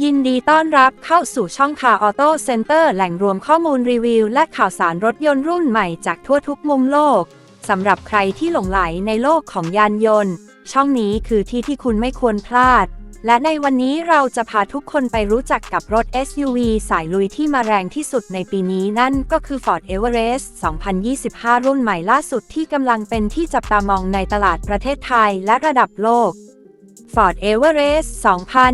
ยินดีต้อนรับเข้าสู่ช่องคาออโต้เซ็นเตอร์แหล่งรวมข้อมูลรีวิว และข่าวสารรถยนต์รุ่นใหม่จากทั่วทุกมุมโลก สำหรับใครที่หลงไหลในโลกของยานยนต์ ช่องนี้คือที่ที่คุณไม่ควรพลาด และในวันนี้เราจะพาทุกคนไปรู้จักกับรถ SUV สายลุยที่มาแรงที่สุดในปีนี้นั่นก็คือ Ford Everest 2025 รุ่นใหม่ล่าสุดที่กำลังเป็นที่จับตามองในตลาดประเทศไทยและระดับโลก Ford Everest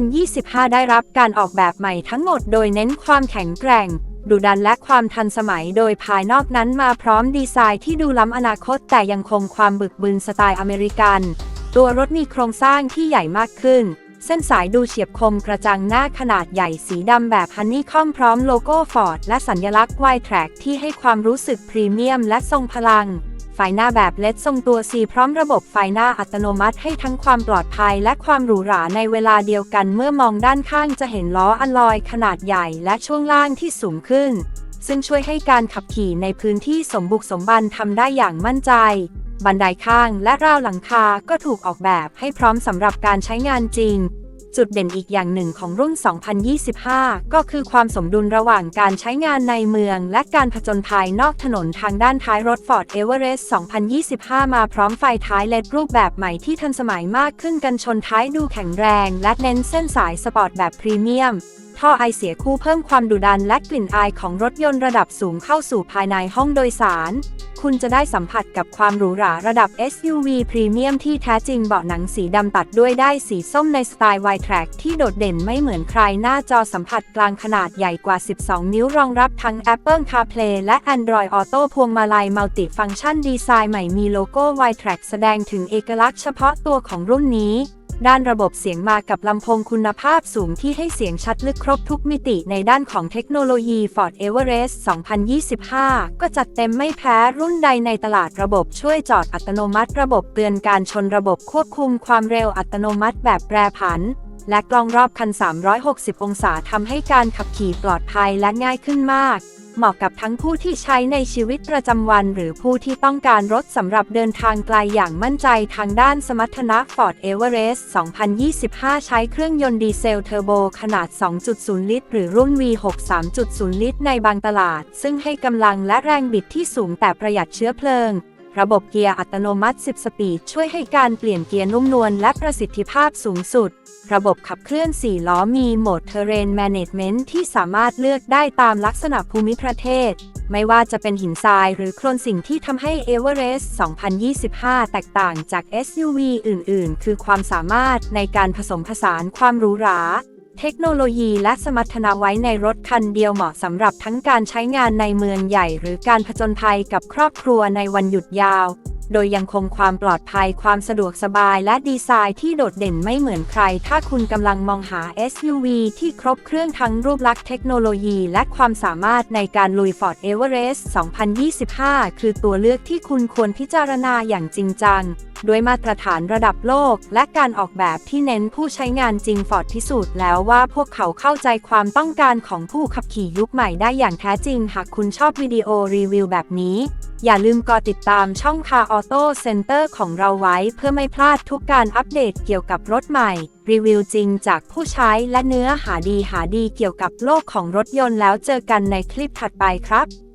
2025 ได้รับการออกแบบใหม่ทั้งหมดโดยเน้นความแข็งแกร่ง ดุดันและความทันสมัยโดยภายนอกนั้นมาพร้อมดีไซน์ที่ดูล้ำอนาคตแต่ยังคงความบึกบึนสไตล์อเมริกัน ตัวรถมีโครงสร้างที่ใหญ่มากขึ้น เส้นสายดูเฉียบคมกระจังหน้าขนาดใหญ่สีดำแบบฮันนี่คอมพร้อมโลโก้ฟอร์ดและสัญลักษณ์ไวแทร็กที่ให้ความรู้สึกพรีเมียมและทรงพลัง ไฟหน้าแบบเลดทรงตัว C พร้อมระบบไฟหน้าอัตโนมัติให้ทั้งความปลอดภัยและความหรูหราในเวลาเดียวกันเมื่อมองด้านข้างจะเห็นล้ออลลอยขนาดใหญ่และช่วงล่างที่สูงขึ้น ซึ่งช่วยให้การขับขี่ในพื้นที่สมบุกสมบันทำได้อย่างมั่นใจ บันไดข้างและราวหลังคาก็ถูกออกแบบให้พร้อมสำหรับการใช้งานจริง จุดเด่นอีกอย่างหนึ่งของรุ่น 2025 ก็คือความสมดุลระหว่างการใช้งานในเมือง และการผจญภัยนอกถนนทางด้านท้ายรถ Ford Everest 2025 มาพร้อมไฟท้ายเลดรูปแบบใหม่ที่ทันสมัยมากขึ้นกันชนท้ายดูแข็งแรง และเน้นเส้นสายสปอร์ตแบบพรีเมียม ท่อไอเสียคู่เพิ่มความดุดันและกลิ่นอายของรถยนต์ระดับสูงเข้าสู่ภายในห้องโดยสาร คุณจะได้สัมผัสกับความหรูหราระดับ SUV พรีเมียมที่แท้จริงเบาะหนังสีดำตัดด้วยได้สีส้มในสไตล์ w i t r a c ที่โดดเด่นไม่เหมือนใครหน้าจอสัมผัสกลางขนาดใหญ่กว่า 12 นิ้วรองรับทั้ง Apple CarPlay และ Android Auto พวงมาลัยมัลติฟังก์ชันดีไซน์ใหม่มีโลโก้ w i t r a c แสดงถึงเอกลักษณ์เฉพาะตัวของรุ่นนี้ ด้านระบบเสียงมากับลำโพงคุณภาพสูงที่ให้เสียงชัดลึกครบทุกมิติในด้านของเทคโนโลยี Ford Everest 2025 ก็จัดเต็มไม่แพ้รุ่นใดในตลาดระบบช่วยจอดอัตโนมัติ ระบบเตือนการชนระบบควบคุมความเร็วอัตโนมัติแบบแปรผัน และกล้องรอบคัน 360 องศาทำให้การขับขี่ปลอดภัยและง่ายขึ้นมาก เหมาะกับทั้งผู้ที่ใช้ในชีวิตประจำวัน หรือผู้ที่ต้องการรถสำหรับเดินทางไกลอย่างมั่นใจทางด้านสมรรถนะ Ford Everest 2025 ใช้เครื่องยนต์ดีเซลเทอร์โบขนาด 2.0 ลิตร หรือรุ่น V6 3.0 ลิตร ในบางตลาด ซึ่งให้กำลังและแรงบิดที่สูงแต่ประหยัดเชื้อเพลิง ระบบเกียร์อัตโนมัติ 10 สปีด ช่วยให้การเปลี่ยนเกียร์นุ่มนวลและประสิทธิภาพสูงสุด ระบบขับเคลื่อน 4 ล้อมีโหมด Terrain Management ที่สามารถเลือกได้ตามลักษณะภูมิประเทศ ไม่ว่าจะเป็นหินทรายหรือโคลนสิ่งที่ทำให้ Everest 2025 แตกต่างจาก SUV อื่น ๆ คือความสามารถในการผสมผสานความหรูหรา เทคโนโลยีและสมรรถนะไว้ในรถคันเดียวเหมาะสำหรับทั้งการใช้งานในเมืองใหญ่ หรือการผจญภัยกับครอบครัวในวันหยุดยาว โดยยังคงความปลอดภัยความสะดวกสบายและดีไซน์ที่โดดเด่นไม่เหมือนใคร ถ้าคุณกำลังมองหา SUV ที่ครบเครื่องทั้งรูปลักษณ์เทคโนโลยีและความสามารถในการลุย Ford Everest 2025 คือตัวเลือกที่คุณควรพิจารณาอย่างจริงจัง ด้วยมาตรฐานระดับโลก และการออกแบบที่เน้นผู้ใช้งานจริง Ford พิสูจน์แล้วว่าพวกเขาเข้าใจความต้องการของผู้ขับขี่ยุคใหม่ได้อย่างแท้จริง หากคุณชอบวิดีโอรีวิวแบบนี้ อย่าลืมกดติดตามช่องคาออโต้เซ็นเตอร์ของเราไว้เพื่อไม่พลาดทุกการอัปเดตเกี่ยวกับรถใหม่ รีวิวจริงจากผู้ใช้และเนื้อหาดีหาดีเกี่ยวกับโลกของรถยนต์แล้วเจอกันในคลิปถัดไปครับ